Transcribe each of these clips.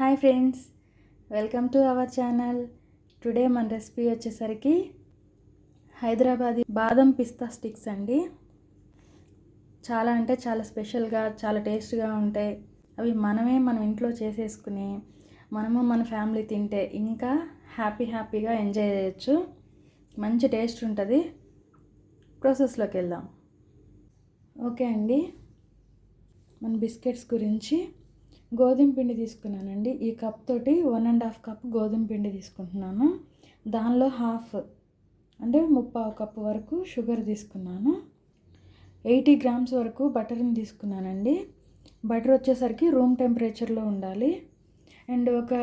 Hi friends welcome to our channel. Today మన recipe వచ్చేసరికి హైదరాబాదీ బాదం పిస్తా స్టిక్స్ అండి. చాలా అంటే చాలా స్పెషల్గా చాలా టేస్ట్గా ఉంటాయి. అవి మనమే మనం ఇంట్లో చేసేసుకుని మనము మన ఫ్యామిలీ తింటే ఇంకా హ్యాపీ హ్యాపీగా ఎంజాయ్ చేయొచ్చు. మంచి టేస్ట్ ఉంటుంది. ప్రాసెస్లోకి వెళ్దాం. ఓకే అండి. మన బిస్కెట్స్ గురించి గోధుమ పిండి తీసుకున్నానండి. ఈ కప్ తోటి వన్ అండ్ హాఫ్ కప్ గోధుమ పిండి తీసుకుంటున్నాను. దానిలో హాఫ్ అంటే ముప్పావు కప్పు వరకు షుగర్ తీసుకున్నాను. ఎయిటీ గ్రామ్స్ వరకు బటర్ని తీసుకున్నానండి. బటర్ వచ్చేసరికి రూమ్ టెంపరేచర్లో ఉండాలి. అండ్ ఒక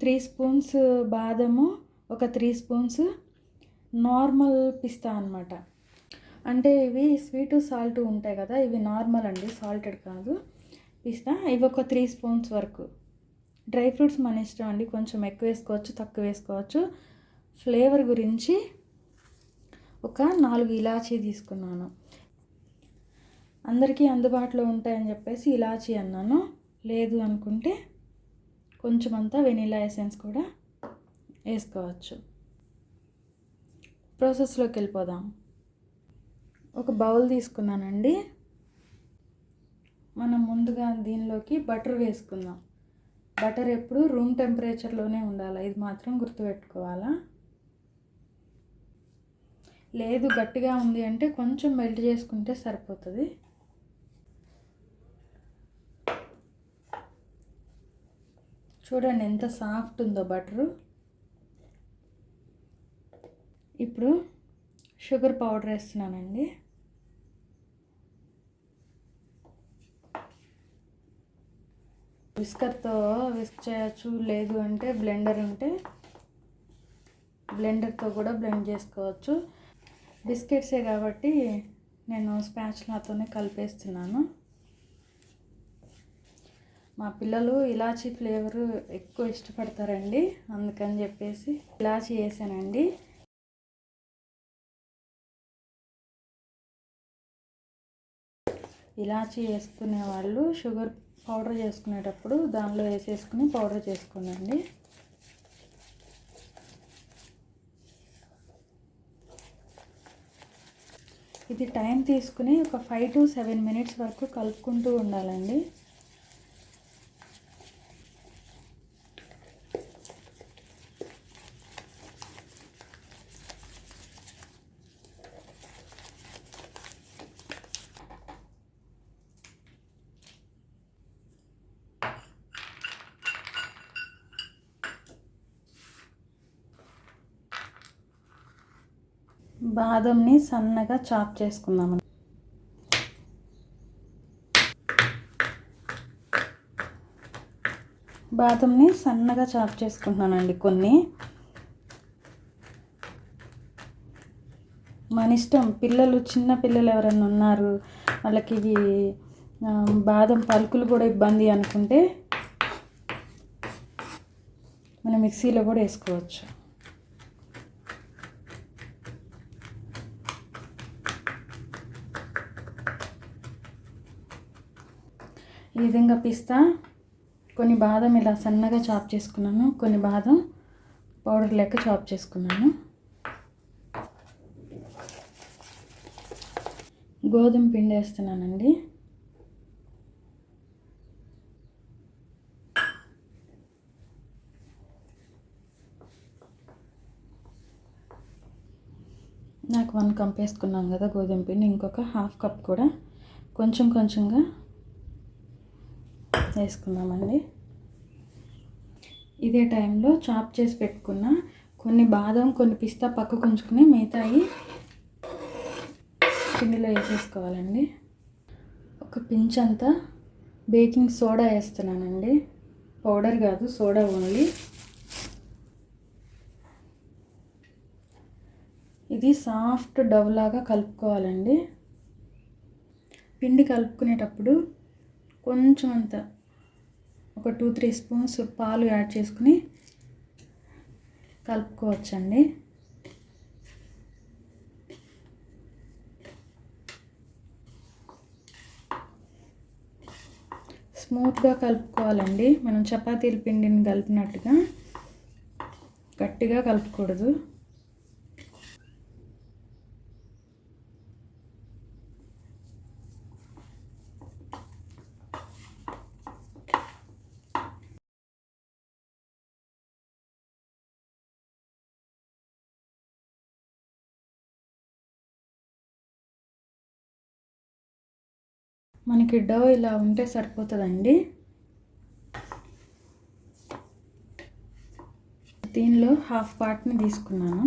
త్రీ స్పూన్స్ బాదము ఒక త్రీ స్పూన్స్ నార్మల్ పిస్తా అనమాట అంటే ఇవి స్వీటు సాల్ట్ ఉంటాయి కదా ఇవి నార్మల్ అండి సాల్టెడ్ కాదు. పిస్తా ఇవి ఒక త్రీ స్పూన్స్ వరకు. డ్రై ఫ్రూట్స్ మన ఇష్టం అండి. కొంచెం ఎక్కువ వేసుకోవచ్చు తక్కువ వేసుకోవచ్చు. ఫ్లేవర్ గురించి ఒక నాలుగు ఇలాచీ తీసుకున్నాను. అందరికీ అందుబాటులో ఉంటాయని చెప్పేసి ఇలాచీ అన్నాను. లేదు అనుకుంటే కొంచెం అంతా వెనీలా ఎసెన్స్ కూడా వేసుకోవచ్చు. ప్రాసెస్లోకి వెళ్ళిపోదాం. ఒక బౌల్ తీసుకున్నానండి. మనం ముందుగా దీనిలోకి బటర్ వేసుకుందాం. బటర్ ఎప్పుడు రూమ్ టెంపరేచర్లోనే ఉండాలి? ఇది మాత్రం గుర్తుపెట్టుకోవాలా? లేదు గట్టిగా ఉంది అంటే కొంచెం మెల్ట్ చేసుకుంటే సరిపోతుంది. చూడండి ఎంత సాఫ్ట్ ఉందో బటరు. ఇప్పుడు షుగర్ పౌడర్ వేస్తున్నానండి. విస్కర్తో విస్క్ చేయొచ్చు లేదు అంటే బ్లెండర్ ఉంటే బ్లెండర్తో కూడా బ్లెండ్ చేసుకోవచ్చు. బిస్కెట్సే కాబట్టి నేను స్పాచ్లాతోనే కలిపేస్తున్నాను. మా పిల్లలు ఇలాచీ ఫ్లేవర్ ఎక్కువ ఇష్టపడతారండి అందుకని చెప్పేసి ఇలాచీ వేసానండి. ఇలాచీ వేసుకునే వాళ్ళు షుగర్ పౌడర్ చేసుకునేటప్పుడు దానిలో వేసేసుకుని పౌడర్ చేసుకోనండి. ఇది టైం తీసుకుని ఒక ఫైవ్ టు సెవెన్ మినిట్స్ వరకు కలుపుకుంటూ ఉండాలండి. బాదంని సన్నగా చాప్ చేసుకుందాం బాదంని సన్నగా చాప్ చేసుకుంటున్నానండి కొన్ని. మన ఇష్టం పిల్లలు చిన్న పిల్లలు ఎవరైనా ఉన్నారు వాళ్ళకి ఇది బాదం పలుకులు కూడా ఇబ్బంది అనుకుంటే మనం మిక్సీలో కూడా వేసుకోవచ్చు. ఈ విధంగా పిస్తా. కొన్ని బాదం ఇలా సన్నగా చాప్ చేసుకున్నాను. కొన్ని బాదం పౌడర్ లెక్క చాప్ చేసుకున్నాను. గోధుమ పిండి వేస్తున్నానండి. నాకు వన్ కప్ వేసుకున్నాం కదా గోధుమ పిండి. ఇంకొక హాఫ్ కప్ కూడా. కొంచెం కొంచెంగా వేసుకుందామండి. ఇదే టైంలో చాప్ చేసి పెట్టుకున్న కొన్ని బాదం కొన్ని పిస్తా పక్కకు ఉంచుకుని మిగతాయి పిండిలో వేసేసుకోవాలండి. ఒక పించ్ అంతా బేకింగ్ సోడా వేస్తున్నానండి. పౌడర్ కాదు సోడా ఓన్లీ. ఇది సాఫ్ట్ డవ్ లాగా కలుపుకోవాలండి. పిండి కలుపుకునేటప్పుడు కొంచెం అంత ఒక టూ త్రీ స్పూన్స్ పాలు యాడ్ చేసుకుని కలుపుకోవచ్చండి. స్మూత్గా కలుపుకోవాలండి. మనం చపాతీల పిండిని కలిపినట్టుగా గట్టిగా కలుపుకూడదు. మనకి డవ్ ఇలా ఉంటే సరిపోతుందండి. దీనిలో హాఫ్ పార్ట్ని తీసుకున్నాను.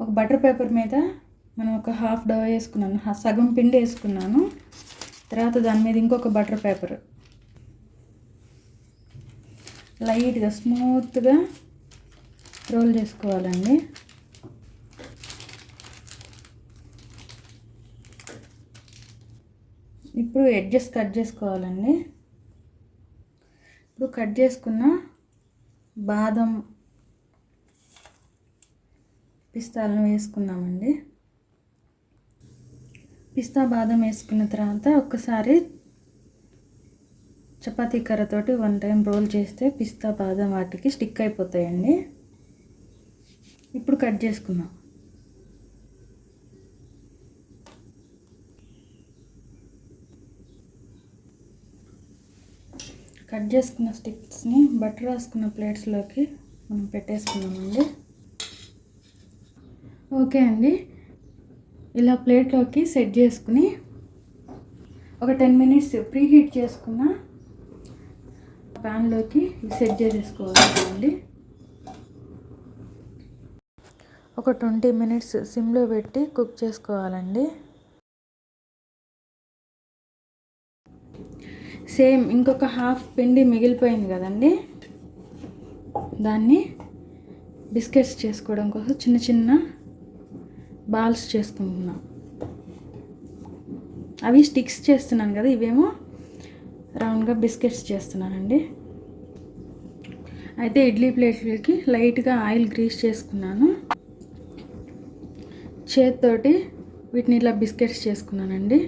ఒక బటర్ పేపర్ మీద మనం ఒక హాఫ్ డవ్ వేసుకున్నాను సగం పిండి వేసుకున్నాను. తర్వాత దాని మీద ఇంకొక బటర్ పేపర్. లైట్గా స్మూత్గా రోల్ చేసుకోవాలండి. ఇప్పుడు ఎడ్జెస్ కట్ చేసుకోవాలండి. ఇప్పుడు కట్ చేసుకున్న బాదం పిస్తాలను వేసుకున్నామండి పిస్తా బాదం వేసుకున్న తర్వాత ఒక్కసారి చపాతీ కర్రతోటి వన్ టైం రోల్ చేస్తే పిస్తా బాదం వాటికి స్టిక్ అయిపోతాయండి. ఇప్పుడు కట్ చేసుకుందాం. కట్ చేసుకున్న స్టిక్స్ని బటర్ రాసుకున్న ప్లేట్స్లోకి మనం పెట్టేసుకున్నామండి ఓకే అండి. ఇలా ప్లేట్లోకి సెట్ చేసుకుని ఒక టెన్ మినిట్స్ ప్రీ హీట్ చేసుకున్న ప్యాన్లోకి సెట్ చేసేసుకోవాలండి. ఒక ట్వంటీ మినిట్స్ సిమ్లో పెట్టి కుక్ చేసుకోవాలండి. సేమ్ ఇంకొక హాఫ్ పిండి మిగిలిపోయింది కదండి. దాన్ని బిస్కెట్స్ చేసుకోవడం కోసం చిన్న చిన్న బాల్స్ చేసుకుంటున్నాం. అవి స్టిక్స్ చేస్తున్నాను కదా ఇవేమో రౌండ్గా బిస్కెట్స్ చేస్తున్నానండి. అయితే ఇడ్లీ ప్లేట్లకి లైట్గా ఆయిల్ గ్రీస్ చేసుకున్నాను. చేతితోటి వీటిని ఇలా బిస్కెట్స్ చేసుకున్నానండి.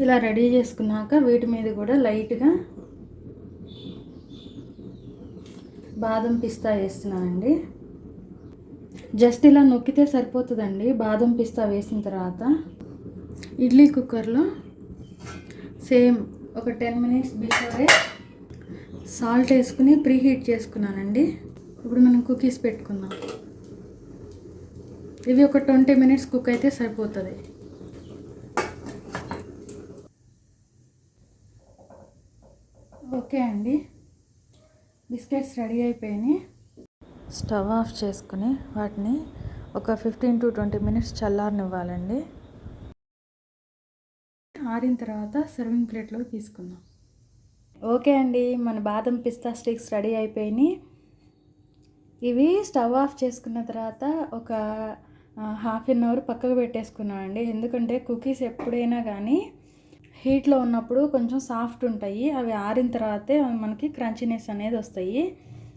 ఇలా రెడీ చేసుకున్నాక వీటి మీద కూడా లైట్గా బాదం పిస్తా వేస్తున్నానండి జస్ట్ ఇలా నొక్కితే సరిపోతుందండి. బాదం పిస్తా వేసిన తర్వాత ఇడ్లీ కుక్కర్లో సేమ్ ఒక టెన్ మినిట్స్ బిఫోరే సాల్ట్ వేసుకుని ప్రీ హీట్ చేసుకున్నానండి. ఇప్పుడు మనం కుకీస్ పెట్టుకుందాం. ఇవి ఒక ట్వంటీ మినిట్స్ కుక్ అయితే సరిపోతుంది. ఓకే అండి. బిస్కెట్స్ రెడీ అయిపోయినాయి. స్టవ్ ఆఫ్ చేసుకుని వాటిని ఒక ఫిఫ్టీన్ టు ట్వంటీ మినిట్స్ చల్లారనివ్వాలండి. ఆరిన తర్వాత సర్వింగ్ ప్లేట్లో తీసుకుందాం. ఓకే అండి మన బాదం పిస్తా స్టిక్స్ రెడీ అయిపోయినాయి. ఇవి స్టవ్ ఆఫ్ చేసుకున్న తర్వాత ఒక హాఫ్ అన్ అవర్ పక్కకు పెట్టేసుకున్నాం అండి ఎందుకంటే కుకీస్ ఎప్పుడైనా కానీ హీట్లో ఉన్నప్పుడు కొంచెం సాఫ్ట్ ఉంటాయి. అవి ఆరిన తర్వాతే మనకి క్రంచినెస్ అనేది వస్తాయి.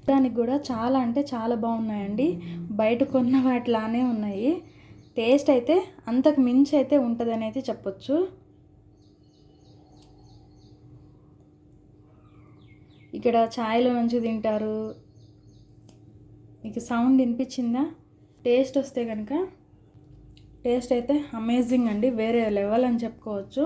దానికి కూడా చాలా అంటే చాలా బాగున్నాయండి. బయట కొన్న వాటిలానే ఉన్నాయి. టేస్ట్ అయితే అంతకు మించి అయితే ఉంటుందని అయితే చెప్పొచ్చు. ఇక్కడ ఛాయ్లో నుంచి తింటారు. మీకు సౌండ్ వినిపించిందా? టేస్ట్ వస్తే కనుక టేస్ట్ అయితే అమేజింగ్ అండి. వేరే లెవెల్ అని చెప్పుకోవచ్చు.